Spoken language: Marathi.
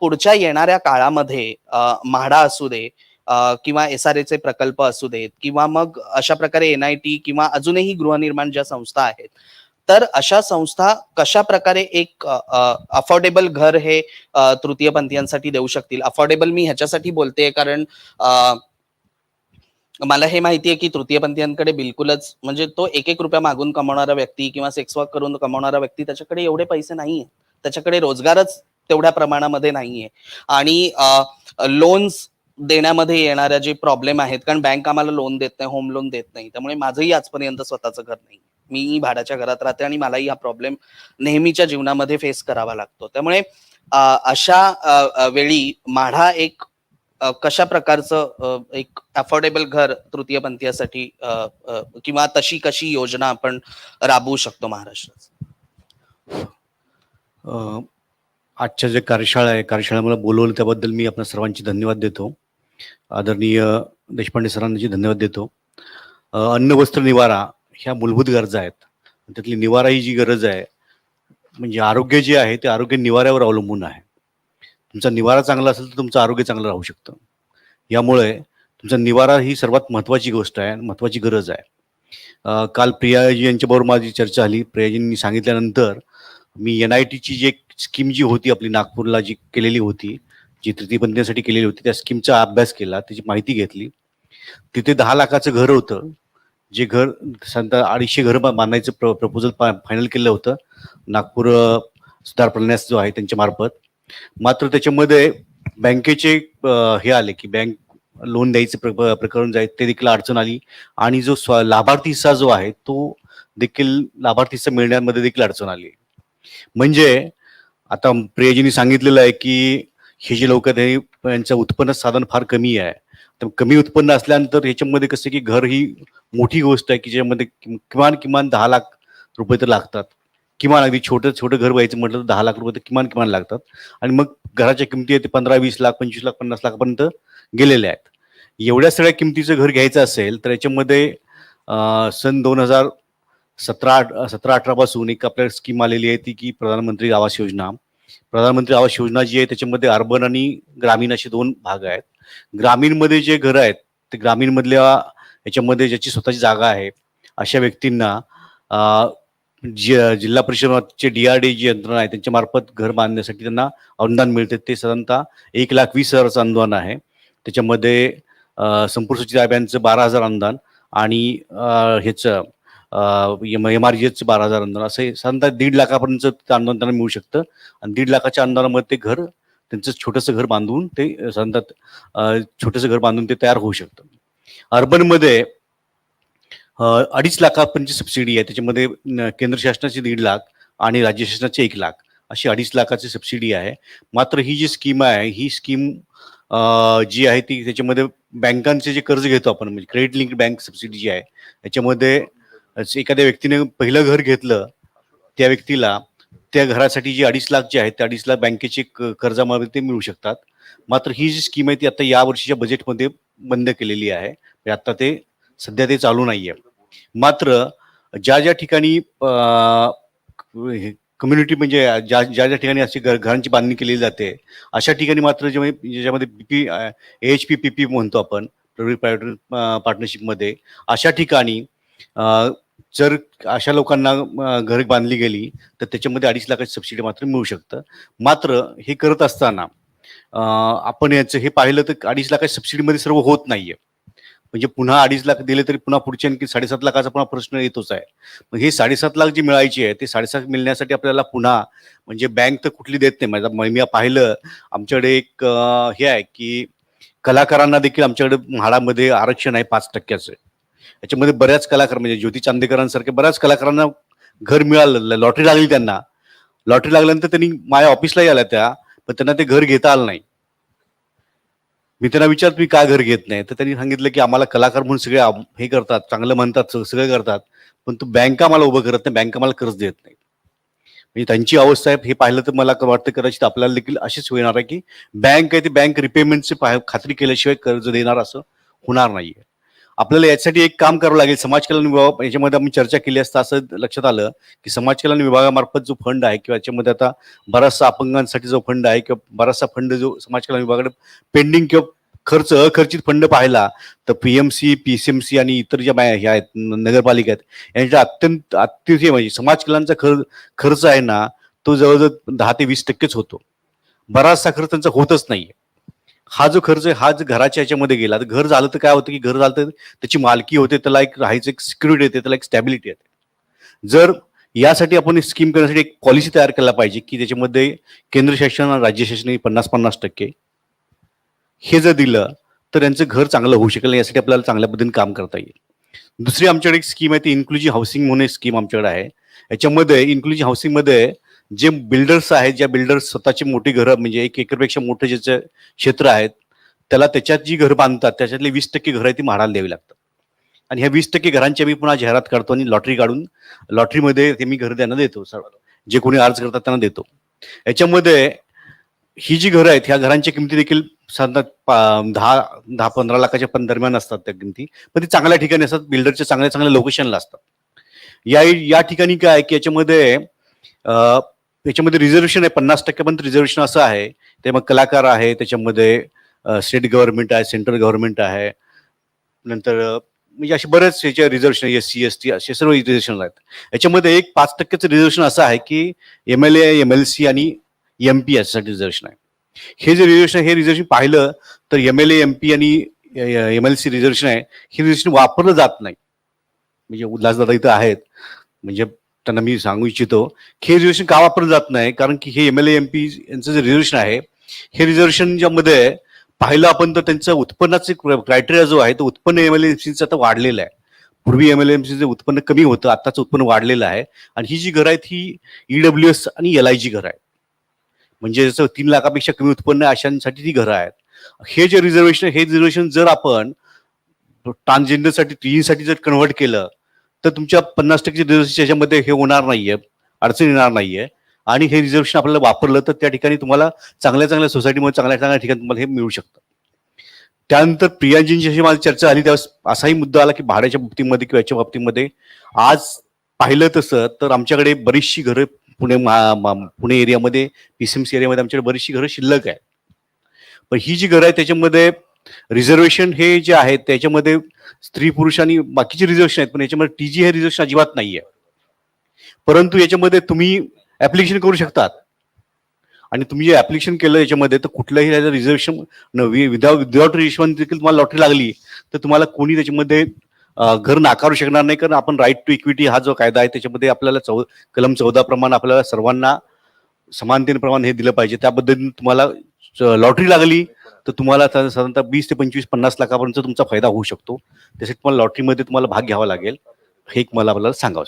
पुढच्या येणाऱ्या काळामध्ये म्हाडा असू दे किंवा एस आर एचे प्रकल्प असू देत किंवा मग अशा प्रकारे एन आय टी किंवा अजूनही गृहनिर्माण ज्या संस्था आहेत तर अशा संस्था कशा प्रकारे एक अफोर्डेबल घर हे तृतीयपंथीयांसाठी देऊ शकतील? अफोर्डेबल मी ह्याच्यासाठी बोलते कारण मला हे माहिती आहे की तृतीयपंथीयांकडे बिलकुलच म्हणजे तो एक एक रुपया मागून कमवणारा व्यक्ती किंवा सेक्स वर्क करून कमवणारा व्यक्ती त्याच्याकडे एवढे पैसे नाही त्याच्याकडे रोजगारच तेवढ्या प्रमाणामध्ये नाहीये. आणि लोन्स देण्यामध्ये येणाऱ्या जे प्रॉब्लेम आहेत कारण बँक आम्हाला लोन देत नाही होम लोन देत नाही. त्यामुळे माझंही आजपर्यंत स्वतःचं घर नाही. मी भाड्याच्या घरात राहते आणि मलाही हा प्रॉब्लेम नेहमीच्या जीवनामध्ये फेस करावा लागतो. त्यामुळे अशा वेळी माढा एक कशा प्रकारचं एक अफोर्डेबल घर तृतीय पंथीयासाठी किंवा तशी कशी योजना आपण राबवू शकतो महाराष्ट्रात आजच्या जे कार्यशाळा आहे कार्यशाळा मला बोलवलं त्याबद्दल मी आपल्या सर्वांचे धन्यवाद देतो. आदरणीय देशपांडे सरांचे धन्यवाद देतो. अन्न वस्त्र निवारा ह्या मूलभूत गरजा आहेत. त्यातली निवारा ही जी गरज आहे म्हणजे आरोग्य जे आहे ते आरोग्य निवाऱ्यावर अवलंबून आहे. तुमचा निवारा चांगला असेल तर तुमचं आरोग्य चांगलं राहू शकतं. यामुळे तुमचा निवारा ही सर्वात महत्त्वाची गोष्ट आहे महत्त्वाची गरज आहे. काल प्रियाजी यांच्याबरोबर माझी चर्चा झाली. प्रियाजींनी सांगितल्यानंतर मी एन आय टीची जी एक स्कीम जी होती आपली नागपूरला जी केलेली होती जी तृतीयपंथीसाठी केलेली होती त्या स्कीमचा अभ्यास केला त्याची माहिती घेतली. तिथे दहा लाखाचं घर होतं. जे घर साधारणतः अडीचशे घर बांधायचं प्र प्रपोजल फायनल केलं होतं. नागपूर सुधार प्रन्यास जो आहे त्यांच्या मार्फत. मात्र त्याच्यामध्ये बँकेचे हे आले की बँक लोन द्यायचं प्र प्रकरण जे ते देखील अडचण आली. आणि जो स्व लाभार्थी हिस्सा जो आहे तो देखील लाभार्थी हिस्सा मिळण्यामध्ये देखील अडचण आली. म्हणजे आता प्रियजींनी सांगितलेलं आहे की हे जे लोक हे यांचं उत्पन्न साधन फार कमी आहे. तर कमी उत्पन्न असल्यानंतर ह्याच्यामध्ये कसं की घर ही मोठी गोष्ट आहे की ज्यामध्ये किमान किमान दहा लाख रुपये तर लागतात. किमान अगदी छोटं छोटं घर व्हायचं म्हटलं तर दहा लाख रुपये तर किमान किमान लागतात. आणि मग घराच्या किमती आहे ते पंधरा वीस लाख पंचवीस लाख पन्नास लाखापर्यंत गेलेले आहेत. एवढ्या सगळ्या किमतीचं घर घ्यायचं असेल तर याच्यामध्ये सन दोन हजार सतरा आठ सतरा अठरापासून एक आपल्याला स्कीम आलेली आहे ती की प्रधानमंत्री आवास योजना. प्रधानमंत्री आवास योजना जी आहे त्याच्यामध्ये अर्बन आणि ग्रामीण असे दोन भाग आहेत. ग्रामीणमध्ये जे घरं आहेत ते ग्रामीणमधल्या याच्यामध्ये ज्याची स्वतःची जागा आहे अशा व्यक्तींना जिल्हा परिषदचे डी आर डी जी यंत्रणा आहे त्यांच्या मार्फत घर बांधण्यासाठी त्यांना अनुदान मिळते. ते साधारणतः एक लाख वीस हजाराचं अनुदान आहे. त्याच्यामध्ये संपूर्ण सचिव साहेबांचं बारा हजार अनुदान आणि ह्याचं एम आर जी एच बारा हजार अनुदान असं साधारणतः दीड लाखापर्यंत अनुदान त्यांना मिळू शकतं. आणि दीड लाखाच्या अनुदानामध्ये ते घर त्यांचं छोटंसं घर बांधून ते साधारणतः छोटंसं घर बांधून ते तयार होऊ शकतं. अर्बनमध्ये अडीच लाखापर्यंत सबसिडी आहे. त्याच्यामध्ये केंद्र शासनाची दीड लाख आणि राज्य शासनाचे एक लाख. अशी अडीच लाखाची सबसिडी आहे. मात्र ही जी स्कीम आहे ही स्कीम जी आहे ती त्याच्यामध्ये बँकांचे जे कर्ज घेतो आपण म्हणजे क्रेडिट लिंक बँक सबसिडी जी आहे याच्यामध्ये एखाद्या व्यक्तीने पहिलं घर घेतलं त्या व्यक्तीला त्या घरासाठी जी अडीच लाख जे आहेत त्या अडीच लाख बँकेचे क- कर्जामध्ये ते मिळू शकतात. मात्र ही जी स्कीम आहे ती आता या वर्षीच्या बजेटमध्ये बंद केलेली आहे. म्हणजे आता ते सध्या ते चालू नाही आहे मात्र ज्या ज्या ठिकाणी कम्युनिटी म्हणजे ज्या ज्या ज्या ठिकाणी अशी घर घरांची बांधणी केली जाते अशा ठिकाणी मात्र जे म्हणजे ज्याच्यामध्ये P H P P P म्हणतो आपण प्रायव्हेट पार्टनरशिपमध्ये अशा ठिकाणी जर अशा लोकांना घर बांधली गेली तर त्याच्यामध्ये अडीच लाखाची सबसिडी मात्र मिळू शकतं. मात्र हे करत असताना आपण याचं हे पाहिलं तर अडीच लाखाच्या सबसिडीमध्ये सर्व होत नाहीये. म्हणजे पुन्हा अडीच लाख दिले तरी पुन्हा पुढचे आणखी साडेसात लाखाचा पुन्हा प्रश्न येतोच आहे. मग हे साडेसात लाख जी मिळायची आहे ते साडेसात मिळण्यासाठी आपल्याला पुन्हा म्हणजे बँक तर कुठली देत नाही. माझा मी पाहिलं आमच्याकडे एक हे आहे की कलाकारांना देखील आमच्याकडे म्हाडामध्ये आरक्षण आहे पाच टक्क्याचं. याच्यामध्ये बऱ्याच कलाकार म्हणजे ज्योती चांदेकरांसारखे बऱ्याच कलाकारांना घर मिळालं लॉटरी लागली त्यांना. लॉटरी लागल्यानंतर त्यांनी माझ्या ऑफिसलाही आल्या त्या पण त्यांना ते घर घेता आलं नाही. मी त्यांना विचार तुम्ही का घर घेत नाही? तर त्यांनी सांगितलं की आम्हाला कलाकार म्हणून सगळे हे करतात चांगलं म्हणतात सगळं करतात पण तू बँक मला उभं करत नाही बँक आम्हाला कर्ज देत नाही. म्हणजे त्यांची अवस्था आहे हे पाहिलं तर मला वाटतं कदाचित आपल्याला देखील अशीच होणार आहे की बँक आहे ती बँक रिपेमेंटची खात्री केल्याशिवाय कर्ज देणार असं होणार नाहीये. आपल्याला यासाठी एक काम करावं लागेल. समाज कल्याण विभाग याच्यामध्ये आम्ही चर्चा केली असता असं लक्षात आलं की समाज कल्याण विभागामार्फत जो फंड आहे किंवा याच्यामध्ये आता बराचसा अपंगांसाठी जो फंड आहे किंवा बराचसा फंड जो समाज कल्याण विभागाकडे पेंडिंग किंवा खर्च अखर्चित फंड पाहिला तर पीएमसी पीसीएमसी आणि इतर ज्या ह्या आहेत न- नगरपालिका आहेत यांच्या अत्यंत अतिशय म्हणजे समाज कल्याणचा खर्च खर्च आहे ना तो जवळजवळ दहा ते वीस टक्केच होतो. बराचसा खर्च त्यांचा होतच नाहीये. हा जो खर्च आहे हा जर घराच्या याच्यामध्ये गेला. तर घर झालं तर काय होतं की घर झालं तर त्याची मालकी होते त्याला एक राहायचं एक सिक्युरिटी येते त्याला एक स्टॅबिलिटी येते जर यासाठी आपण स्कीम करण्यासाठी एक पॉलिसी तयार केला पाहिजे की त्याच्यामध्ये केंद्र शासन आणि राज्य शासन हे पन्नास पन्नास टक्के हे जर दिलं तर त्यांचं घर चांगलं होऊ शकेल यासाठी आपल्याला चांगल्या पद्धतीने काम करता येईल. दुसरी आमच्याकडे एक स्कीम आहे ती इन्क्लुझिव्ह हाऊसिंग म्हणून एक स्कीम आमच्याकडे आहे. याच्यामध्ये इन्क्लुझिव्ह हाऊसिंगमध्ये जे बिल्डर्स आहेत ज्या बिल्डर्स स्वतःची मोठी घरं म्हणजे एक एकरपेक्षा मोठं ज्याचं क्षेत्र आहेत त्याला त्याच्यात जी घरं बांधतात त्याच्यातले वीस टक्के घरं आहेत ती म्हाडाला द्यावी लागतात. आणि ह्या वीस टक्के घरांची आम्ही पुन्हा जाहिरात काढतो आणि लॉटरी काढून लॉटरीमध्ये ते मी घर त्यांना देतो सर्व जे कोणी अर्ज करतात त्यांना देतो. याच्यामध्ये ही जी घरं आहेत ह्या घरांच्या किमती देखील साधारण पा- दहा दहा पंधरा लाखाच्या पण दरम्यान असतात त्या किमती. पण ती चांगल्या ठिकाणी असतात बिल्डरच्या चांगल्या चांगल्या लोकेशनला असतात. या या ठिकाणी काय आहे की याच्यामध्ये त्याच्यामध्ये रिझर्वेशन आहे. पन्नास टक्क्यापर्यंत रिझर्वेशन असं आहे. ते मग कलाकार आहे. त्याच्यामध्ये स्टेट गव्हर्नमेंट आहे सेंट्रल गव्हर्नमेंट आहे. नंतर म्हणजे असे बरेच याचे reservation S C S T असे सर्व रिझर्वेशन आहेत. याच्यामध्ये एक पाच टक्क्याचं रिझर्वेशन असं आहे की M L A M L C आणि एम पी याच्यासाठी रिझर्वेशन आहे. हे जे रिझर्वेशन हे रिझर्वेशन पाहिलं तर M L A M P आणि एम एल सी रिझर्वेशन आहे. हे रिझर्वेशन वापरलं जात नाही. म्हणजे उल्हासदादा इथं आहेत. म्हणजे त्यांना मी सांगू इच्छितो की हे रिझर्वेशन का वापरलं जात नाही? कारण की हे M L A M P यांचं जे रिझर्वेशन आहे हे रिझर्वेशन ज्यामध्ये पाहिलं आपण तर त्यांचं उत्पन्नाचे क्रायटेरिया जो आहे तो उत्पन्न एम एल एमसीचं आता वाढलेलं आहे. पूर्वी एम एल एम सीचं उत्पन्न कमी होतं आताचं उत्पन्न वाढलेलं आहे. आणि ही जी घरं आहेत ही ईडब्ल्यू एस आणि एल आय जी घरं आहेत. म्हणजे जसं तीन लाखापेक्षा कमी उत्पन्न अशांसाठी ती घरं आहेत. हे जे रिझर्वेशन हे रिझर्वेशन जर आपण ट्रान्सजेंडरसाठी टीईसाठी जर कन्व्हर्ट केलं तर तुमच्या पन्नास टक्के रिझर्वेशन याच्यामध्ये हे होणार नाहीये अडचण येणार नाहीये. आणि हे रिझर्वेशन आपल्याला वापरलं तर त्या ठिकाणी तुम्हाला चांगल्या चांगल्या सोसायटीमध्ये चांगल्या चांगल्या ठिकाणी तुम्हाला हे मिळू शकतं. त्यानंतर प्रियांजींची अशी माझी चर्चा झाली त्यावेळेस असाही मुद्दा आला की भाड्याच्या बाबतीमध्ये किंवा याच्या बाबतीमध्ये. आज पाहिलं तसं तर आमच्याकडे बरीचशी घरं पुणे महा- मा- पुणे एरियामध्ये पीसीएमसी एरियामध्ये आमच्याकडे बरीचशी घरं शिल्लक आहेत. पण ही जी घरं आहे त्याच्यामध्ये रिझर्वेशन हे जे आहे त्याच्यामध्ये स्त्री पुरुष आणि बाकीचे रिझर्वेशन आहेत पण याच्यामध्ये टीजी हे रिझर्वेशन अजिबात नाहीये. परंतु याच्यामध्ये तुम्ही ऍप्लिकेशन करू शकतात. आणि तुम्ही जे ऍप्लिकेशन केलं याच्यामध्ये तर कुठल्याही रिझर्वेशन विदाउट विदाउट रिझर्वेशन देखील तुम्हाला लॉटरी लागली तर तुम्हाला कोणी त्याच्यामध्ये घर नाकारू शकणार नाही कारण आपण राईट टू इक्विटी हा जो कायदा आहे त्याच्यामध्ये आपल्याला चौ कलम चौदा प्रमाण आपल्याला सर्वांना समानतेने प्रमाण हे दिलं पाहिजे. त्या पद्धतीने तुम्हाला लॉटरी लागली तर तुम्हाला साधारणतः वीस ते पंचवीस पन्नास लाखापर्यंत तुमचा फायदा होऊ शकतो. त्यासाठी तुम्हाला लॉटरीमध्ये तुम्हाला भाग घ्यावा लागेल. हे एक मला आपल्याला सांगावं